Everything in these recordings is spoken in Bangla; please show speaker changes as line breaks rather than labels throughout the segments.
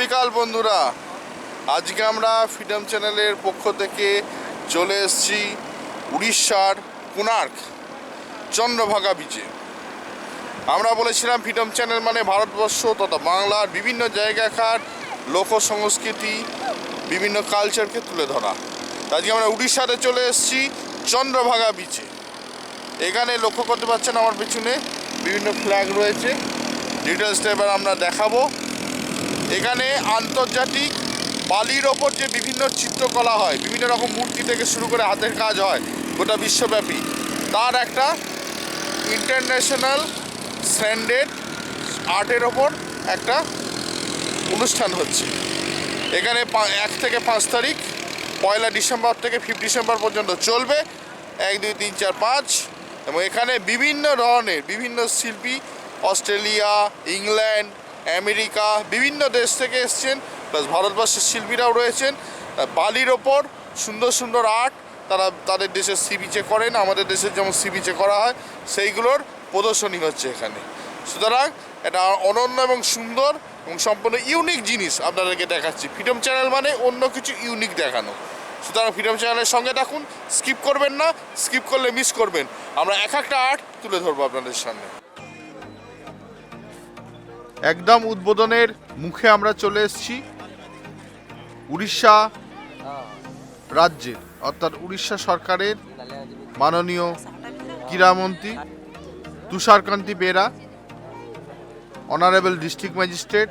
বিকাল বন্ধুরা। আজকে আমরা ফ্রিডম চ্যানেলের পক্ষ থেকে চলে এসেছি উড়িষ্যার কোনার্ক চন্দ্রভাগা বিচে আমরা বলেছিলাম ফ্রিডম চ্যানেল মানে ভারতবর্ষ তথা বাংলার বিভিন্ন জায়গাকার লোক সংস্কৃতি বিভিন্ন কালচারকে তুলে ধরা। আজকে আমরা উড়িষ্যাতে চলে এসেছি চন্দ্রভাগা বিচে এখানে লক্ষ্য করতে পারছেন আমার পিছনে বিভিন্ন ফ্ল্যাগ রয়েছে। ডিটেলসটা এবার আমরা দেখাবো। এখানে আন্তর্জাতিক বালির ওপর যে বিভিন্ন চিত্রকলা হয়, বিভিন্ন রকম মূর্তি থেকে শুরু করে হাতের কাজ হয় গোটা বিশ্বব্যাপী, তার একটা ইন্টারন্যাশনাল স্ট্যান্ডার্ড আর্টের ওপর একটা অনুষ্ঠান হচ্ছে। এখানে এক থেকে পাঁচ তারিখ, পয়লা ডিসেম্বর থেকে ফিফ ডিসেম্বর পর্যন্ত চলবে। এক, দুই, তিন, চার, পাঁচ। এবং এখানে বিভিন্ন ধরনের বিভিন্ন শিল্পী, অস্ট্রেলিয়া, ইংল্যান্ড আমেরিকা, বিভিন্ন দেশ থেকে এসছেন প্লাস ভারতবর্ষের শিল্পীরাও রয়েছেন। বালির ওপর সুন্দর সুন্দর আর্ট তারা, তাদের দেশের সি বিচে করেন, আমাদের দেশের যেমন সি বিচে করা হয়, সেইগুলোর প্রদর্শনী হচ্ছে এখানে। সুতরাং এটা অনন্য এবং সুন্দর এবং সম্পূর্ণ ইউনিক জিনিস আপনাদেরকে দেখাচ্ছি। ফ্রিডম চ্যানেল মানে অন্য কিছু ইউনিক দেখানো। সুতরাং ফ্রিডম চ্যানেলের সঙ্গে থাকুন স্কিপ করবেন না স্কিপ করলে মিস করবেন। আমরা এক একটা আর্ট তুলে ধরবো আপনাদের সামনে। একদম উদ্বোধনের মুখে আমরা চলে এসেছি উড়িষ্যা রাজ্যের, অর্থাৎ উড়িষ্যা সরকারের মাননীয় ক্রীড়ামন্ত্রী Tusharkanti Bera honourable district magistrate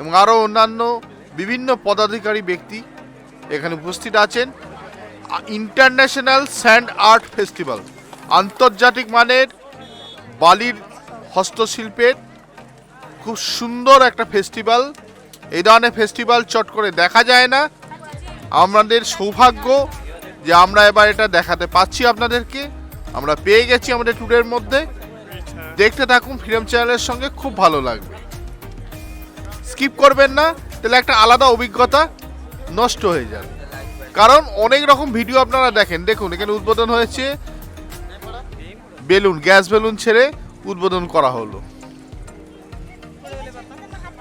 এবং আরও অন্যান্য বিভিন্ন পদাধিকারী ব্যক্তি এখানে উপস্থিত আছেন। ইন্টারন্যাশনাল স্যান্ড আর্ট ফেস্টিভ্যাল, আন্তর্জাতিক মানের বালির হস্তশিল্পের খুব সুন্দর একটা ফেস্টিভ্যাল এই ধরনের ফেস্টিভ্যাল চট করে দেখা যায় না। আমাদের সৌভাগ্য যে আমরা এবার এটা দেখাতে পাচ্ছি আপনাদেরকে। আমরা পেয়ে গেছি আমাদের ট্যুরের মধ্যে। দেখতে থাকুন ফিল্ম চ্যানেলের সঙ্গে খুব ভালো লাগবে। স্কিপ করবেন না, তাহলে একটা আলাদা অভিজ্ঞতা নষ্ট হয়ে যাবে। কারণ অনেক রকম ভিডিও আপনারা দেখেন। দেখুন, এখানে উদ্বোধন হয়েছে বেলুন, গ্যাস বেলুন ছেড়ে উদ্বোধন করা হলো।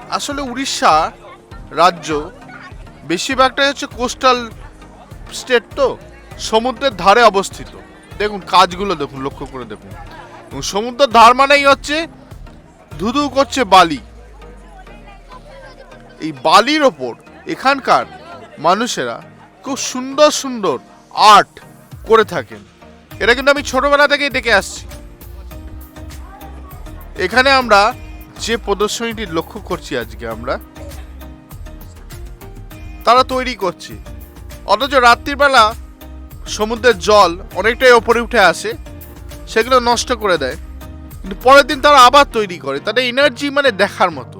আসলে উড়িষ্যা রাজ্য বেশিরভাগটাই হচ্ছে কোস্টাল স্টেট তো, সমুদ্রের ধারে অবস্থিত। দেখুন কাজগুলো দেখুন, লক্ষ্য করে দেখুন। এবং সমুদ্রের ধার মানেই হচ্ছে ধুধু করছে বালি। এই বালির ওপর এখানকার মানুষেরা খুব সুন্দর সুন্দর আর্ট করে থাকেন। এটা কিন্তু আমি ছোটবেলা থেকেই দেখে আসছি। এখানে আমরা যে প্রদর্শনীটি লক্ষ্য করছি আজকে আমরা, তারা তৈরি করছে। অথচ রাত্রিবেলা সমুদ্রের জল অনেকটাই ওপরে উঠে আসে, সেগুলো নষ্ট করে দেয়। কিন্তু পরের দিন তারা আবার তৈরি করে, তাদের এনার্জি মানে দেখার মতো।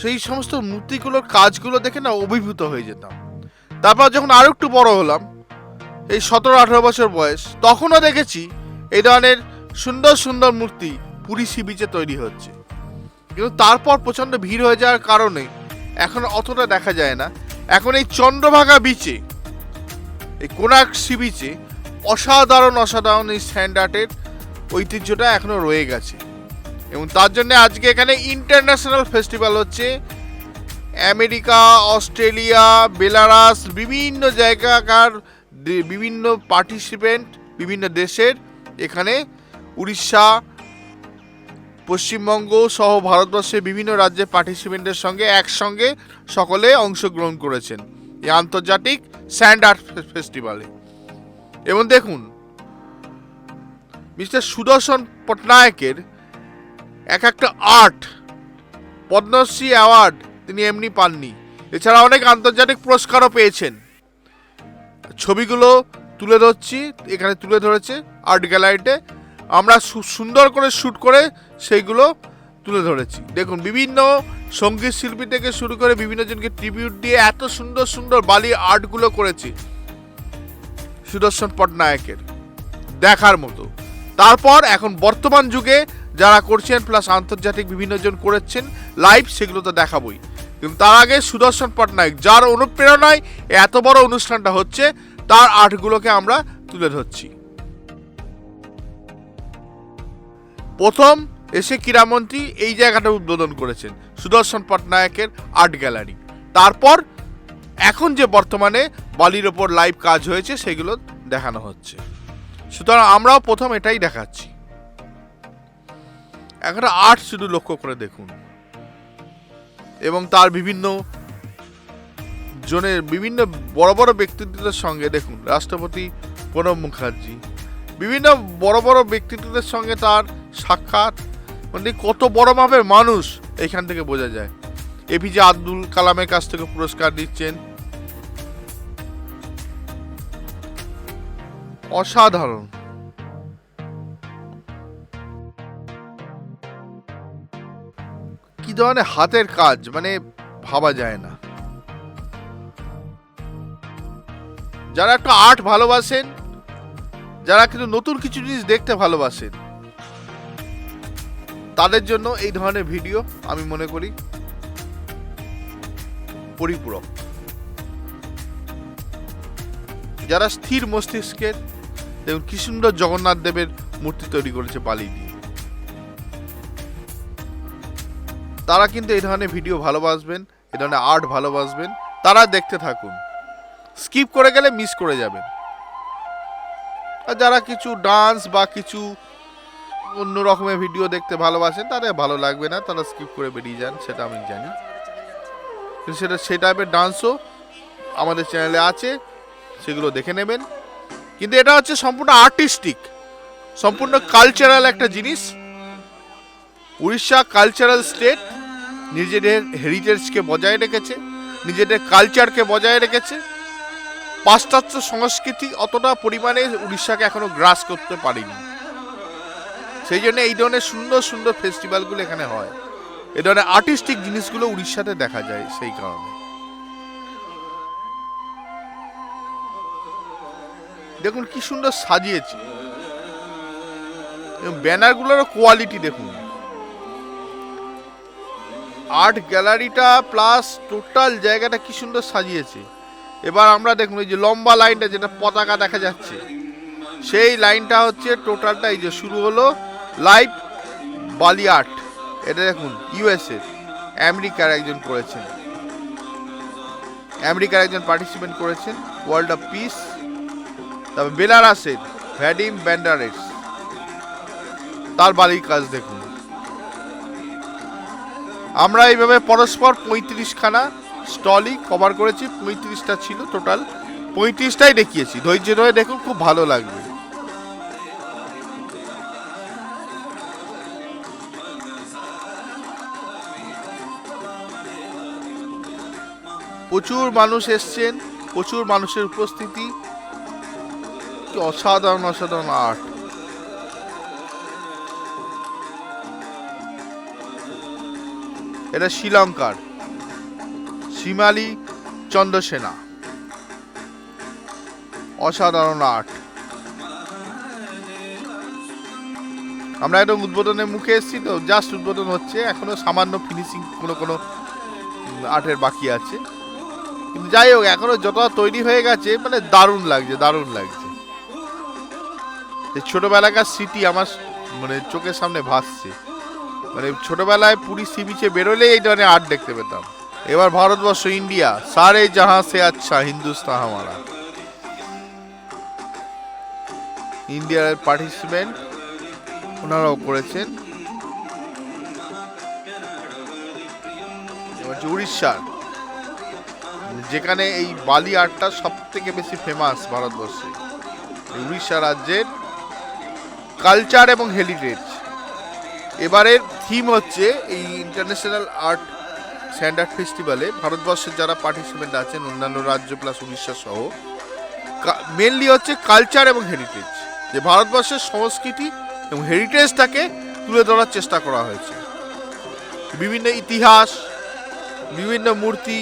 সেই সমস্ত মূর্তিগুলোর কাজগুলো দেখে না অভিভূত হয়ে যেতাম। তারপর যখন আরও একটু বড় হলাম, এই সতেরো আঠারো বছর বয়স, তখনও দেখেছি এই ধরনের সুন্দর সুন্দর মূর্তি পুরী সি বিচে তৈরি হচ্ছে। কিন্তু তারপর প্রচণ্ড ভিড় হয়ে যাওয়ার কারণে এখন অতটা দেখা যায় না। এখন এই চন্দ্রভাগা বিচে এই কোনার্ক সি বিচে অসাধারণ অসাধারণ এই স্যান্ড আর্টের ঐতিহ্যটা এখনও রয়ে গেছে। এবং তার জন্য আজকে এখানে ইন্টারন্যাশনাল ফেস্টিভ্যাল হচ্ছে। আমেরিকা, অস্ট্রেলিয়া, বেলারাস, বিভিন্ন জায়গাকার বিভিন্ন পার্টিসিপেন্ট বিভিন্ন দেশের এখানে উড়িষ্যা পশ্চিমবঙ্গ সহ ভারতবর্ষের বিভিন্ন রাজ্যের পার্টিসিপেন্টের সঙ্গে একসঙ্গে সকলে অংশগ্রহণ করেছেন। এই আন্তর্জাতিক স্যান্ড আর্ট ফেস্টিভ্যালে এবং দেখুন, মিস্টার সুদর্শন পটনায়কের এক একটা আর্ট, পদ্মশ্রী অ্যাওয়ার্ড তিনি এমনি পাননি। এছাড়া অনেক আন্তর্জাতিক পুরস্কারও পেয়েছেন। ছবিগুলো তুলে ধরছি, এখানে তুলে ধরেছে আর্ট গ্যালারিতে আমরা সুন্দর করে শ্যুট করে সেইগুলো তুলে ধরেছি। দেখুন, বিভিন্ন সংগীত শিল্পী থেকে শুরু করে বিভিন্ন জনকে ট্রিবিউট দিয়ে এত সুন্দর সুন্দর বালি আর্টগুলো করেছি। সুদর্শন পটনায়কের, দেখার মতো। তারপর এখন বর্তমান যুগে যারা করছেন প্লাস আন্তর্জাতিক বিভিন্ন জন করেছেন লাইভ সেগুলো তো দেখাবই। কিন্তু তার আগে সুদর্শন পটনায়ক, যার অনুপ্রেরণায় এত বড় অনুষ্ঠানটা হচ্ছে, তার আর্টগুলোকে আমরা তুলে ধরছি। প্রথম এসে ক্রীড়ামন্ত্রী এই জায়গাটা উদ্বোধন করেছেন, সুদর্শন পটনায়কের আর্ট গ্যালারি। তারপর এখন যে বর্তমানে বালির ওপর লাইভ কাজ হয়েছে, সেগুলো দেখানো হচ্ছে। সুতরাং আমরাও প্রথম এটাই দেখাচ্ছি। একটা আর্ট শুধু লক্ষ্য করে দেখুন। এবং তার বিভিন্ন জনের বিভিন্ন বড় বড় ব্যক্তিত্বের সঙ্গে দেখুন, রাষ্ট্রপতি প্রণব মুখার্জি। বিভিন্ন বড় বড় ব্যক্তিত্বের সঙ্গে তার সাক্ষাৎ মানে কত বড় মাপের মানুষ এখান থেকে বোঝা যায়। এপিজে আব্দুল কালামের কাছ থেকে পুরস্কার দিচ্ছেন অসাধারণ। কি ধরনের হাতের কাজ মানে ভাবা যায় না। যারা একটু আর্ট ভালোবাসেন, যারা কিন্তু নতুন কিছু জিনিস দেখতে ভালোবাসেন তাদের জন্য এই ধরনের ভিডিও আমি মনে করি পরিপূরক। যারা স্থির মস্তিষ্কের দেখুন কি সুন্দর জগন্নাথ দেবের মূর্তি তৈরি করেছে বালি দিয়ে। তারা কিন্তু এই ধরনের ভিডিও ভালোবাসবেন, এই ধরনের আর্ট ভালোবাসবেন। তারা দেখতে থাকুন। স্কিপ করে গেলে মিস করে যাবেন। আর যারা কিছু ডান্স বা কিছু অন্য রকমের ভিডিও দেখতে ভালোবাসেন, তাদের ভালো লাগবে না, তারা স্কিপ করে বেরিয়ে যান, সেটা আমি জানি। সেটা, সেই টাইপের ডান্সও আমাদের চ্যানেলে আছে, সেগুলো দেখে নেবেন। কিন্তু এটা হচ্ছে সম্পূর্ণ আর্টিস্টিক সম্পূর্ণ কালচারাল একটা জিনিস। উড়িষ্যা কালচারাল স্টেট নিজেদের হেরিটেজকে বজায় রেখেছে, নিজেদের কালচারকে বজায় রেখেছে। পাশ্চাত্য সংস্কৃতি অতটা পরিমাণে উড়িষ্যাকে এখনও গ্রাস করতে পারেনি। সেই জন্য এই ধরনের সুন্দর সুন্দর ফেস্টিভ্যালগুলো এখানে হয়। এই ধরনের আর্টিস্টিক জিনিসগুলো উড়িষ্যাতে দেখা যায় সেই কারণে। দেখুন কি সুন্দর সাজিয়েছে। ব্যানারগুলোর কোয়ালিটি দেখুন। আর্ট গ্যালারিটা প্লাস টোটাল জায়গাটা কি সুন্দর সাজিয়েছে। এবার আমরা দেখুন এই যে লম্বা লাইনটা যেটা পতাকা দেখা যাচ্ছে। সেই লাইনটা হচ্ছে টোটালটা এই যে শুরু হলো। লাইভ বালি আর্ট এটা দেখুন, ইউএসএ, আমেরিকার একজন করেছেন। আমেরিকার একজন পার্টিসিপেন্ট করেছেন ওয়ার্ল্ড অফ পিস তবে বেলারাসের ভ্যাডিম ব্যান্ডারেস, তার বালির কাজ দেখুন। আমরা এইভাবে পরস্পর পঁয়ত্রিশখানা স্টলই কভার করেছি, পঁয়ত্রিশটা ছিল টোটাল পঁয়ত্রিশটাই দেখিয়েছি। ধৈর্য ধরে দেখুন, খুব ভালো লাগবে। প্রচুর মানুষ এসছেন, প্রচুর মানুষের উপস্থিতি। অসাধারণ অসাধারণ আর্ট। এটা শ্রীলঙ্কার শিমালি চন্দ্রসেনা। অসাধারণ আর্ট। আমরা একদম উদ্বোধনের মুখে এসেছি তো জাস্ট উদ্বোধন হচ্ছে, এখনও সামান্য ফিনিশিং কোনো কোনো আর্টের বাকি আছে। কিন্তু যাই হোক, এখনও যতটা তৈরি হয়ে গেছে মানে দারুণ লাগছে দারুণ লাগছে। ছোটবেলাকার স্মৃতি আমার মানে চোখের সামনে ভাসছে। মানে ছোটবেলায় পুরী সি বিচে বেরোলেই এই ধরনের আর্ট দেখতে পেতাম। এবার ভারতবর্ষ, ইন্ডিয়া, সারে জাহাঁ সে আচ্ছা হিন্দুস্তান হামারা। ইন্ডিয়ার পার্টিসিপেন্ট ওনারাও করেছেন। উড়িষ্যার যেখানে এই বালি আর্টটা সব থেকে বেশি ফেমাস ভারতবর্ষে। উড়িষ্যা রাজ্যের কালচার এবং হেরিটেজ এবারের থিম হচ্ছে এই ইন্টারন্যাশনাল আর্ট স্ট্যান্ডার্ড ফেস্টিভ্যালে ভারতবর্ষের যারা পার্টিসিপেন্ট আছেন, অন্যান্য রাজ্য প্লাস উড়িষ্যা সহ মেনলি হচ্ছে কালচার এবং হেরিটেজ যে ভারতবর্ষের সংস্কৃতি এবং হেরিটেজটাকে তুলে ধরার চেষ্টা করা হয়েছে। বিভিন্ন ইতিহাস, বিভিন্ন মূর্তি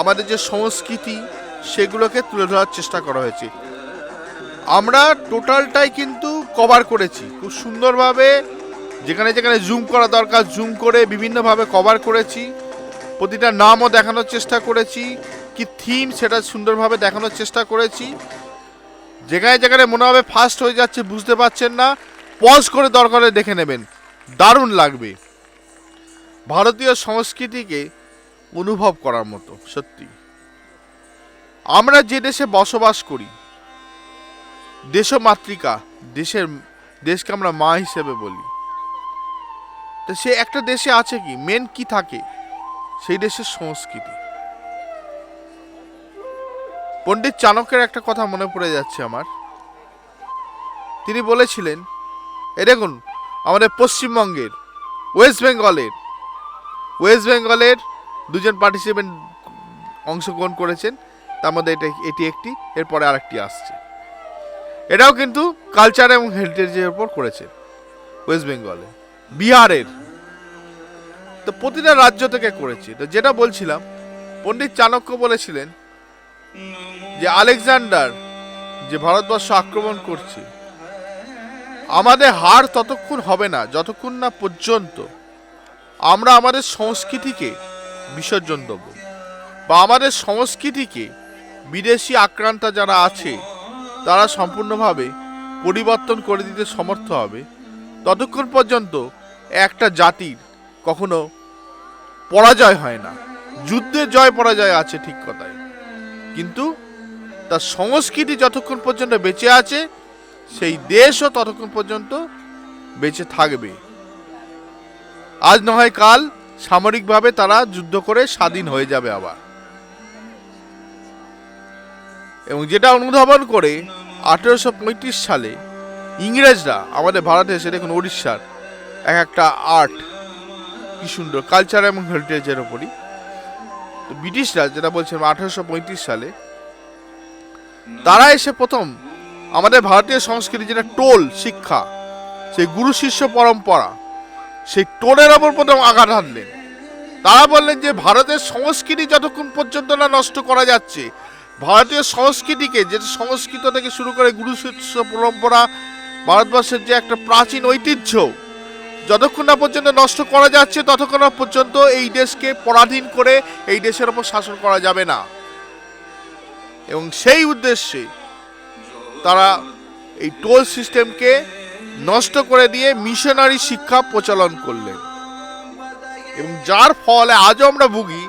আমাদের যে সংস্কৃতি, সেগুলোকে তুলে ধরার চেষ্টা করা হয়েছে। আমরা টোটালটাই কিন্তু কভার করেছি। খুব সুন্দরভাবে যেখানে যেখানে জুম করা দরকার জুম করে বিভিন্নভাবে কভার করেছি। প্রতিটা নামও দেখানোর চেষ্টা করেছি। কি থিম সেটা সুন্দরভাবে দেখানোর চেষ্টা করেছি। যেখানে যেখানে মনে হবে ফার্স্ট হয়ে যাচ্ছে, বুঝতে পারছেন না পজ করে দরকারে দেখে নেবেন। দারুণ লাগবে। ভারতীয় সংস্কৃতিকে অনুভব করার মতো, সত্যি। আমরা যে দেশে বসবাস করি, দেশমাতৃকা, দেশের, দেশকে আমরা মা হিসেবে বলি, তো সে একটা দেশে আছে কি? মেন কি থাকে? সেই দেশের সংস্কৃতি। পণ্ডিত চাণক্যের একটা কথা মনে পড়ে যাচ্ছে আমার। তিনি বলেছিলেন, এ দেখুন, আমাদের পশ্চিমবঙ্গের ওয়েস্ট বেঙ্গলের ওয়েস্ট বেঙ্গলের দুজন পার্টিসিপেন্ট অংশগ্রহণ করেছেন। তার মধ্যে এটা এটি একটি, এরপরে আরেকটি আসছে। এটাও কিন্তু কালচার এবং হেরিটেজের উপর করেছে ওয়েস্ট বেঙ্গলে বিহারের। তো প্রতিটা রাজ্য থেকে করেছে। তো যেটা বলছিলাম, পণ্ডিত চাণক্য বলেছিলেন যে আলেকজান্ডার যে ভারতবর্ষ আক্রমণ করছে, আমাদের হার ততক্ষণ হবে না, যতক্ষণ না পর্যন্ত আমরা আমাদের সংস্কৃতিকে বিসর্জন দেব। বা আমাদের সংস্কৃতিকে বিদেশি আক্রান্ত যারা আছে, তারা সম্পূর্ণভাবে পরিবর্তন করে দিতে সমর্থ হবে। ততক্ষণ পর্যন্ত একটা জাতির কখনো পরাজয় হয় না। যুদ্ধে জয় পরাজয় আছে ঠিক কথাই। কিন্তু তার সংস্কৃতি যতক্ষণ পর্যন্ত বেঁচে আছে, সেই দেশও ততক্ষণ পর্যন্ত বেঁচে থাকবে। আজ না হয় কাল সামরিকভাবে তারা যুদ্ধ করে স্বাধীন হয়ে যাবে আবার। এবং যেটা অনুধাবন করে আঠেরোশো সালে ইংরেজরা আমাদের ভারতে এসে দেখুন উড়িষ্যার এক একটা আর্ট, কি সুন্দর কালচার এবং হেরিটেজের ওপরই তো ব্রিটিশরা যেটা বলছিলাম আঠেরোশো সালে, তারা এসে প্রথম আমাদের ভারতীয় সংস্কৃতি যেটা টোল শিক্ষা, সেই গুরু শিষ্য পরম্পরা সেই টোলের ওপর প্রথম আঘাত হানলেন। তারা বললেন যে, ভারতের সংস্কৃতি যতক্ষণ পর্যন্ত না নষ্ট করা যাচ্ছে, ভারতীয় সংস্কৃতিকে, যেটা সংস্কৃত থেকে শুরু করে গুরু পরম্পরা, ভারতবর্ষের যে একটা প্রাচীন ঐতিহ্য, যতক্ষণ না পর্যন্ত নষ্ট করা যাচ্ছে, ততক্ষণ না পর্যন্ত এই দেশকে পরাধীন করে এই দেশের ওপর শাসন করা যাবে না। এবং সেই উদ্দেশ্যে তারা এই টোল সিস্টেমকে নষ্ট করে দিয়ে মিশনারি শিক্ষা প্রচলন করলেন। এবং যার ফলে আজও আমরা ভুগি।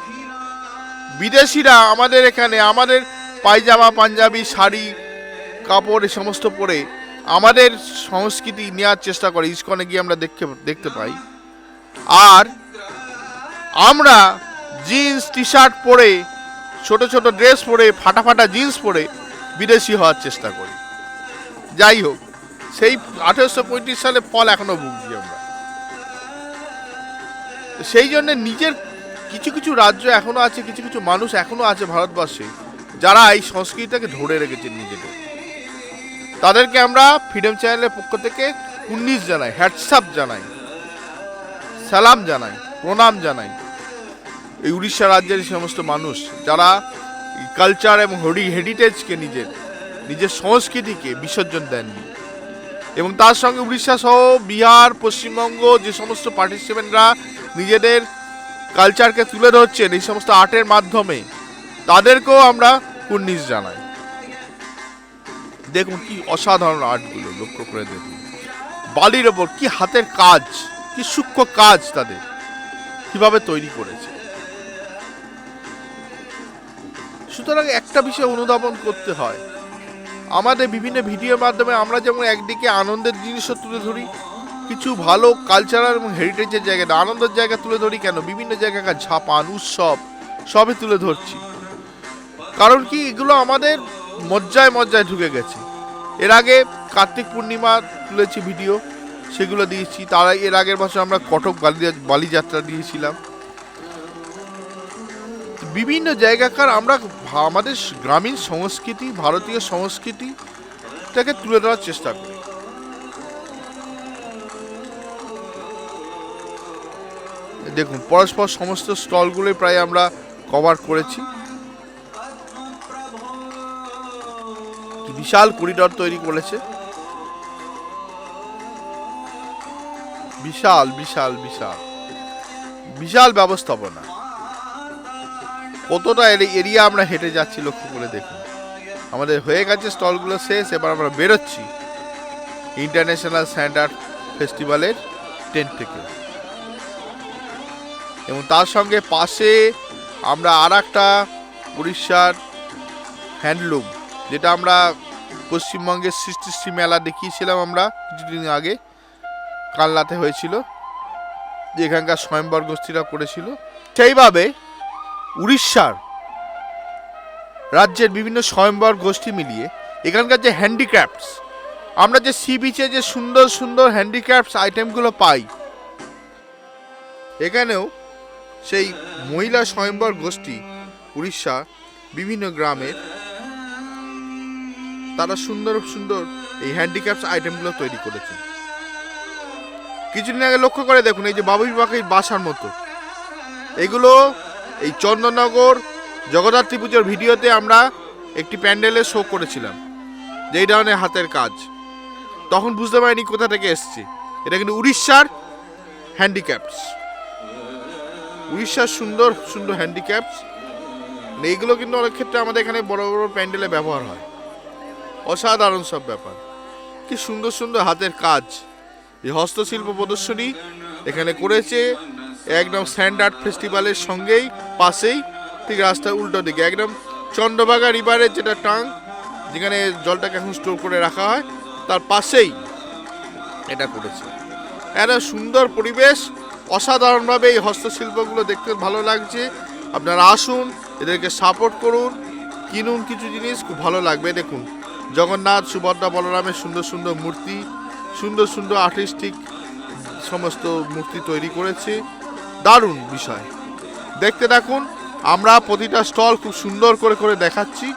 বিদেশিরা আমাদের এখানে আমাদের পায়জামা, পাঞ্জাবি, শাড়ি, কাপড় এ সমস্ত পরে আমাদের সংস্কৃতি নেওয়ার চেষ্টা করে, ইস্কনে গিয়ে আমরা দেখতে দেখতে পাই। আর আমরা জিন্স টি শার্ট পরে, ছোট ছোট ড্রেস পরে, ফাটা ফাটা জিন্স পরে বিদেশি হওয়ার চেষ্টা করি। যাই হোক সেই আঠেরোশো পঁয়ত্রিশ সালে ফল এখনও ভুগছি আমরা। সেই জন্য নিজের কিছু কিছু রাজ্য এখনও আছে, কিছু কিছু মানুষ এখনও আছে ভারতবর্ষে, যারা এই সংস্কৃতিটাকে ধরে রেখেছেন নিজেদের। তাদেরকে আমরা ফ্রিডম চ্যানেলের পক্ষ থেকে উন্নিশ জানাই, হ্যাটসঅ্যাপ জানাই, সালাম জানাই, প্রণাম জানাই। এই উড়িষ্যা রাজ্যের সমস্ত মানুষ, যারা কালচার এবং হেরিটেজকে নিজের নিজের সংস্কৃতিকে বিসর্জন দেননি। এবং তার সঙ্গে উড়িষ্যা সহ বিহার, পশ্চিমবঙ্গ যে সমস্ত পার্টিসিপেন্টরা নিজেদের কালচারকে তুলে ধরছেন এই সমস্ত আর্টের মাধ্যমে, তাদেরকেও আমরা কুর্নিশ জানাই। দেখুন কি অসাধারণ আর্টগুলো লক্ষ্য করে দেখুন। বালির ওপর কি হাতের কাজ, কি সূক্ষ্ম কাজ তাদের, কীভাবে তৈরি করেছে। সুতরাং একটা বিষয় অনুধাবন করতে হয় আমাদের বিভিন্ন ভিডিওর মাধ্যমে আমরা যেমন একদিকে আনন্দের জিনিসও তুলে ধরি, কিছু ভালো কালচারাল এবং হেরিটেজের জায়গা আনন্দের জায়গা তুলে ধরি কেন? বিভিন্ন জায়গাকার ঝাপান, উৎসব, সবই তুলে ধরছি। কারণ কি, এগুলো আমাদের মজ্জায় মজ্জায় ঢুকে গেছে। এর আগে কার্তিক পূর্ণিমা তুলেছি ভিডিও সেগুলো দিয়েছি। তার এর আগের বছর আমরা কটক বালি বালিযাত্রা দিয়েছিলাম। বিভিন্ন জায়গাকার আমরা আমাদের গ্রামীণ সংস্কৃতি, ভারতীয় সংস্কৃতিটাকে তুলে ধরার চেষ্টা করি। দেখুন, পরস্পর সমস্ত স্টলগুলোই প্রায় আমরা কভার করেছি। বিশাল করিডর তৈরি করেছে। বিশাল বিশাল বিশাল। বিশাল ব্যবস্থাপনা। কতটা এরি- এরিয়া আমরা হেঁটে যাচ্ছি লক্ষ্য করে দেখুন। আমাদের হয়ে গেছে স্টলগুলো শেষ, এবার আমরা বেরোচ্ছি ইন্টারন্যাশনাল স্ট্যান্ডার্ড ফেস্টিভ্যালের টেন্ট থেকে। এবং তার সঙ্গে পাশে আমরা আর একটা উড়িষ্যার হ্যান্ডলুম, যেটা আমরা পশ্চিমবঙ্গের সৃষ্টি শ্রী মেলা দেখিয়েছিলাম আমরা কিছুদিন আগে, কালনাতে হয়েছিল যে এখানকার স্বয়ম্বর গোষ্ঠীরা করেছিল। সেইভাবে উড়িষ্যার রাজ্যের বিভিন্ন স্বয়ম্বর গোষ্ঠী মিলিয়ে এখানকার যে হ্যান্ডিক্রাফটস আমরা যে সি বিচে যে সুন্দর সুন্দর হ্যান্ডিক্রাফটস আইটেমগুলো পাই, এখানেও সেই মহিলা স্বয়ম্বর গোষ্ঠী উড়িষ্যা বিভিন্ন গ্রামের, তারা সুন্দর সুন্দর এই হ্যান্ডিক্রাফটস আইটেমগুলো তৈরি করেছে। কিছুদিন আগে লক্ষ্য করে দেখুন, এই যে বাবুই পাখির বাসার মতো। এগুলো এই চন্দননগর জগদ্ধাত্রী পুজোর ভিডিওতে আমরা একটি প্যান্ডেলে শো করেছিলাম যে এই ধরনের হাতের কাজ। তখন বুঝতে পারিনি কোথা থেকে এসছে। এটা কিন্তু উড়িষ্যার হ্যান্ডিক্যাপস। উড়িষ্যার সুন্দর সুন্দর হ্যান্ডিক্যাপস। এইগুলো কিন্তু অনেক ক্ষেত্রে আমাদের এখানে বড় বড় প্যান্ডেলে ব্যবহার হয়। অসাধারণ সব ব্যাপার। কি সুন্দর সুন্দর হাতের কাজ। এই হস্তশিল্প প্রদর্শনী এখানে করেছে একদম স্ট্যান্ডার্ড ফেস্টিভ্যালের সঙ্গেই পাশেই ঠিক রাস্তার উল্টো দিকে, একদম চন্দ্রভাগা রিভারের যেটা টাং যেখানে জলটাকে এখন স্টোর করে রাখা হয়, তার পাশেই এটা করেছে। একটা সুন্দর পরিবেশ, অসাধারণভাবে এই হস্তশিল্পগুলো দেখতে ভালো লাগছে। আপনারা আসুন, এদেরকে সাপোর্ট করুন, কিনুন কিছু জিনিস, খুব ভালো লাগবে। দেখুন, জগন্নাথ, সুভদ্রা, বলরামের সুন্দর সুন্দর মূর্তি, সুন্দর সুন্দর আর্টিস্টিক সমস্ত মূর্তি তৈরি করেছে। দারুণ বিষয়। দেখতে থাকুন, আমরা প্রতিটা স্টল খুব সুন্দর করে করে দেখাচ্ছি,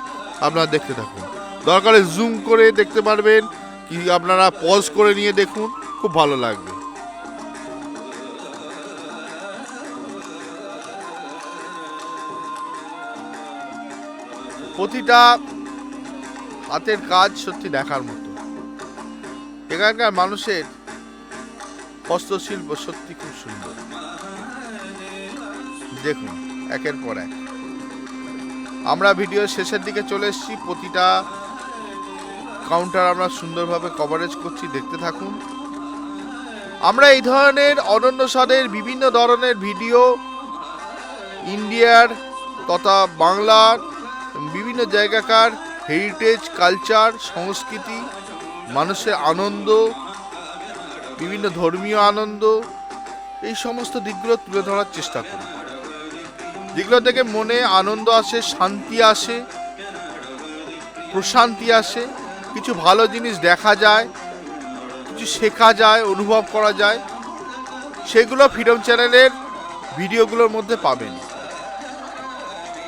আপনারা দেখতে থাকুন। দরকারে জুম করে দেখতে পারবেন, কি আপনারা পজ করে নিয়ে দেখুন, খুব ভালো লাগবে। প্রতিটা হাতের কাজ সত্যি দেখার মতো। এখানকার মানুষের হস্তশিল্প সত্যি খুব সুন্দর। দেখুন, একের পর এক। আমরা ভিডিওর শেষের দিকে চলে এসেছি। প্রতিটা কাউন্টার আমরা সুন্দরভাবে কভারেজ করছি, দেখতে থাকুন। আমরা এই ধরনের অনন্য স্বাদের বিভিন্ন ধরনের ভিডিও ইন্ডিয়ার তথা বাংলার বিভিন্ন জায়গাকার হেরিটেজ কালচার সংস্কৃতি, মানুষের আনন্দ, বিভিন্ন ধর্মীয় আনন্দ, এই সমস্ত দিকগুলো তুলে ধরার চেষ্টা করি যেগুলো থেকে মনে আনন্দ আসে, শান্তি আসে, প্রশান্তি আসে, কিছু ভালো জিনিস দেখা যায়, কিছু শেখা যায়, অনুভব করা যায়, সেগুলো ফ্রিডম চ্যানেলের ভিডিওগুলোর মধ্যে পাবেন।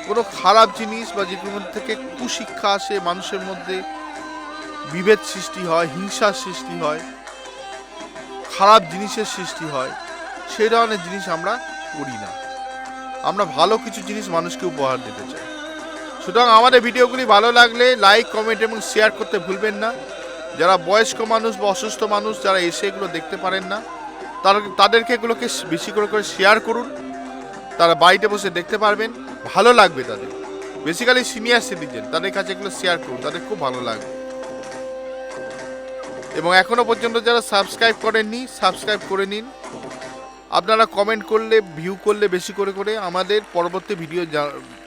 কোনো খারাপ জিনিস বা যেগুলোর থেকে কুশিক্ষা আসে, মানুষের মধ্যে বিভেদ সৃষ্টি হয় হিংসার সৃষ্টি হয়, খারাপ জিনিসের সৃষ্টি হয়, সেই ধরনের জিনিস আমরা করি না। আমরা ভালো কিছু জিনিস মানুষকে উপহার দিতে চাই। সুতরাং আমাদের ভিডিওগুলি ভালো লাগলে লাইক কমেন্ট এবং শেয়ার করতে ভুলবেন না। যারা বয়স্ক মানুষ বা অসুস্থ মানুষ, যারা এসে এগুলো দেখতে পারেন না, তারা তাদেরকে এগুলোকে বেশি করে করে শেয়ার করুন। তারা বাড়িতে বসে দেখতে পারবেন, ভালো লাগবে তাদের। বেসিক্যালি সিনিয়র সিটিজেন তাদের কাছে এগুলো শেয়ার করুন, তাদের খুব ভালো লাগবে। এবং এখনও পর্যন্ত যারা সাবস্ক্রাইব করেননি সাবস্ক্রাইব করে নিন। আপনারা কমেন্ট করলে ভিউ করলে বেশি করে করে আমাদের পরবর্তী ভিডিও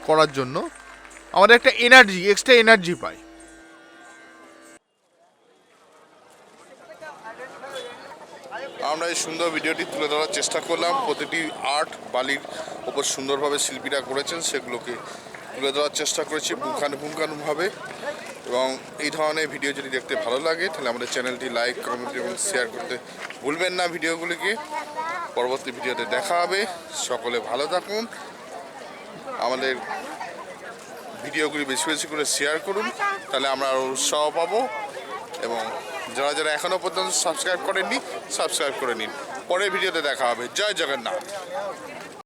করার জন্য আমাদের একটা এনার্জি এক্সট্রা এনার্জি পাই আমরা এই সুন্দর ভিডিওটি তুলে ধরার চেষ্টা করলাম। প্রতিটি আর্ট বালির ওপর সুন্দরভাবে শিল্পীরা করেছেন, সেগুলোকে তুলে ধরার চেষ্টা করেছি পুঙ্খানুপুঙ্খানুভাবে এবং এই ধরনের ভিডিও যদি দেখতে ভালো লাগে, তাহলে আমাদের চ্যানেলটি লাইক কমেন্ট এবং শেয়ার করতে ভুলবেন না ভিডিওগুলিকে পরবর্তী ভিডিওতে দেখা হবে। সকলে ভালো থাকুন। আমাদের ভিডিওগুলি বেশি বেশি করে শেয়ার করুন। তাহলে আমরা আরও উৎসাহ পাবো। এবং যারা যারা এখনও পর্যন্ত সাবস্ক্রাইব করেননি সাবস্ক্রাইব করে নিন। পরের ভিডিওতে দেখা হবে। জয় জগন্নাথ।